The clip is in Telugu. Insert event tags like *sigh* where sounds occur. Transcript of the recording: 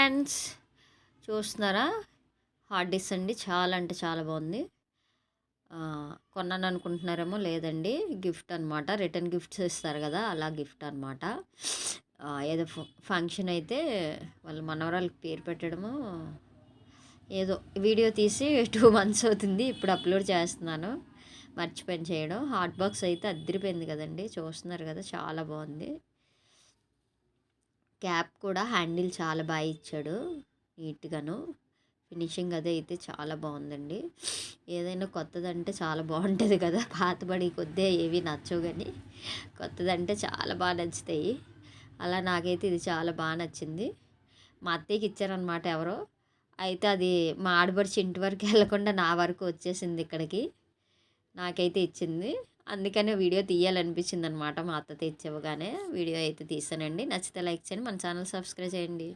ఫ్రెండ్స్ చూస్తున్నారా? హార్డ్ డిస్క్ అండి చాలా అంటే చాలా బాగుంది. కొన్నాను అనుకుంటున్నారేమో లేదండి. గిఫ్ట్ అనమాట రిటర్న్ గిఫ్ట్స్ ఇస్తారు కదా అలా గిఫ్ట్ అనమాట ఏదో ఫంక్షన్ అయితే వాళ్ళ మనవరాలకి పేరు పెట్టడము ఏదో వీడియో తీసి *laughs* టూ మంత్స్ అవుతుంది ఇప్పుడు అప్లోడ్ చేస్తున్నాను. మర్చిపోయిన చేయడం. హాట్ బాక్స్ అయితే అద్దరిపోయింది కదండి చూస్తున్నారు కదా చాలా బాగుంది. క్యాప్ కూడా హ్యాండిల్ చాలా బాగా ఇచ్చాడు నీట్గాను. ఫినిషింగ్ అదే అయితే చాలా బాగుందండి. ఏదైనా కొత్తదంటే చాలా బాగుంటుంది కదా. పాతబడి కొద్దే ఏవి నచ్చవు కానీ కొత్తదంటే చాలా బాగా నచ్చుతాయి. అలా నాకైతే ఇది చాలా బాగా నచ్చింది. మా అత్తయ్యకి ఇచ్చారనమాట ఎవరో. అయితే అది మా ఆడబడిచి ఇంటి వరకు వెళ్ళకుండా నా వరకు వచ్చేసింది ఇక్కడికి. నాకైతే ఇచ్చింది. అందుకనే వీడియో తీయాలనిపించింది అనమాట మా అత్త తెచ్చివ్వగానే. వీడియో అయితే తీసానండి నచ్చితే లైక్ చేయండి. మన ఛానల్ సబ్స్క్రైబ్ చేయండి.